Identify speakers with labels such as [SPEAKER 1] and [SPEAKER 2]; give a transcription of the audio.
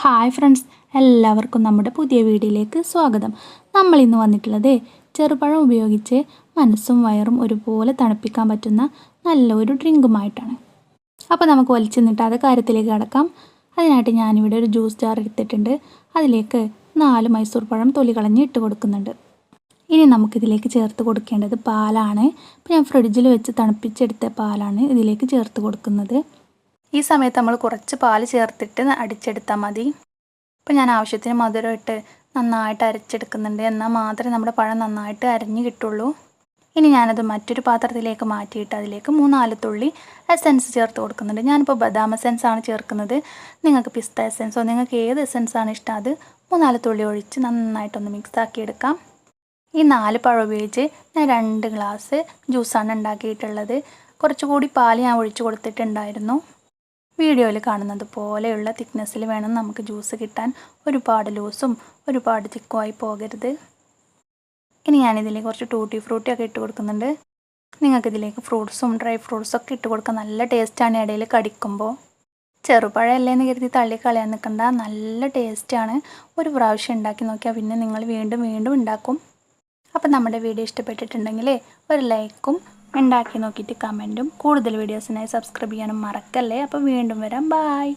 [SPEAKER 1] Hi friends എല്ലാവർക്കും നമ്മുടെ പുതിയ വീഡിയോയിലേക്ക് സ്വാഗതം. നമ്മൾ ഇന്ന് വന്നിട്ടുള്ളത് ചെറുപഴം ഉപയോഗിച്ച് മനസ്സും വയറും ഒരുപോലെ തണുപ്പിക്കാൻ പറ്റുന്ന നല്ലൊരു ഡ്രിങ്കുമായിട്ടാണ്. അപ്പോൾ നമുക്ക് വലിച്ചു നിട്ടാതെ കാര്യത്തിലേക്ക് കടക്കാം. അതിനായിട്ട് ഞാനിവിടെ ഒരു ജ്യൂസ് ജാർ എടുത്തിട്ടുണ്ട്. അതിലേക്ക് നാല് മൈസൂർ പഴം തൊലി കളഞ്ഞ് ഇട്ട് കൊടുക്കുന്നുണ്ട്. ഇനി നമുക്കിതിലേക്ക് ചേർത്ത് കൊടുക്കേണ്ടത് പാലാണ്. ഇപ്പോൾ ഞാൻ ഫ്രിഡ്ജിൽ വെച്ച് തണുപ്പിച്ചെടുത്ത പാലാണ് ഇതിലേക്ക് ചേർത്ത് കൊടുക്കുന്നത്. ഈ സമയത്ത് നമ്മൾ കുറച്ച് പാൽ ചേർത്തിട്ട് അടിച്ചെടുത്താൽ മതി. ഇപ്പം ഞാൻ ആവശ്യത്തിന് മധുരം ഇട്ട് നന്നായിട്ട് അരച്ചെടുക്കുന്നുണ്ട്. എന്നാൽ മാത്രമേ നമ്മുടെ പഴം നന്നായിട്ട് അരഞ്ഞ് കിട്ടുള്ളൂ. ഇനി ഞാനത് മറ്റൊരു പാത്രത്തിലേക്ക് മാറ്റിയിട്ട് അതിലേക്ക് മൂന്നാൽ തുള്ളി എസെൻസ് ചേർത്ത് കൊടുക്കുന്നുണ്ട്. ഞാനിപ്പോൾ ബദാം എസെൻസ് ആണ് ചേർക്കുന്നത്. നിങ്ങൾക്ക് പിസ്ത എസെൻസോ നിങ്ങൾക്ക് ഏത് എസെൻസ് ആണ് ഇഷ്ടം അത് മൂന്നാൽ തുള്ളി ഒഴിച്ച് നന്നായിട്ടൊന്ന് മിക്സ് ആക്കി എടുക്കാം. ഈ നാല് പഴം ഉപയോഗിച്ച് ഞാൻ രണ്ട് ഗ്ലാസ് ജ്യൂസാണ് ഉണ്ടാക്കിയിട്ടുള്ളത്. കുറച്ചുകൂടി പാൽ ഞാൻ ഒഴിച്ച് കൊടുത്തിട്ടുണ്ടായിരുന്നു. വീഡിയോയിൽ കാണുന്നത് പോലെയുള്ള തിക്നെസ്സിൽ വേണം നമുക്ക് ജ്യൂസ് കിട്ടാൻ. ഒരുപാട് ലൂസും ഒരുപാട് തിക്കുമായി പോകരുത്. ഇനി ഞാനിതിലേക്ക് കുറച്ച് ടൂട്ടി ഫ്രൂട്ടി ഒക്കെ ഇട്ട് കൊടുക്കുന്നുണ്ട്. നിങ്ങൾക്ക് ഇതിലേക്ക് ഫ്രൂട്ട്സും ഡ്രൈ ഫ്രൂട്ട്സും ഒക്കെ ഇട്ട് കൊടുക്കാൻ നല്ല ടേസ്റ്റാണ് ഇടയിൽ കടിക്കുമ്പോൾ ചെറുപഴമല്ലേ എന്ന് കരുതി തള്ളി കളയാൻ നിൽക്കണ്ട. നല്ല ടേസ്റ്റാണ് ഒരു പ്രാവശ്യം ഉണ്ടാക്കി നോക്കിയാൽ പിന്നെ നിങ്ങൾ വീണ്ടും വീണ്ടും ഉണ്ടാക്കും. അപ്പം നമ്മുടെ വീഡിയോ ഇഷ്ടപ്പെട്ടിട്ടുണ്ടെങ്കിൽ ഒരു ലൈക്കും ഉണ്ടാക്കി നോക്കിയിട്ട് കമന്റും കൂടുതൽ വീഡിയോസിനായി സബ്സ്ക്രൈബ് ചെയ്യാനും മറക്കല്ലേ. അപ്പോൾ വീണ്ടും വരാം. ബായ്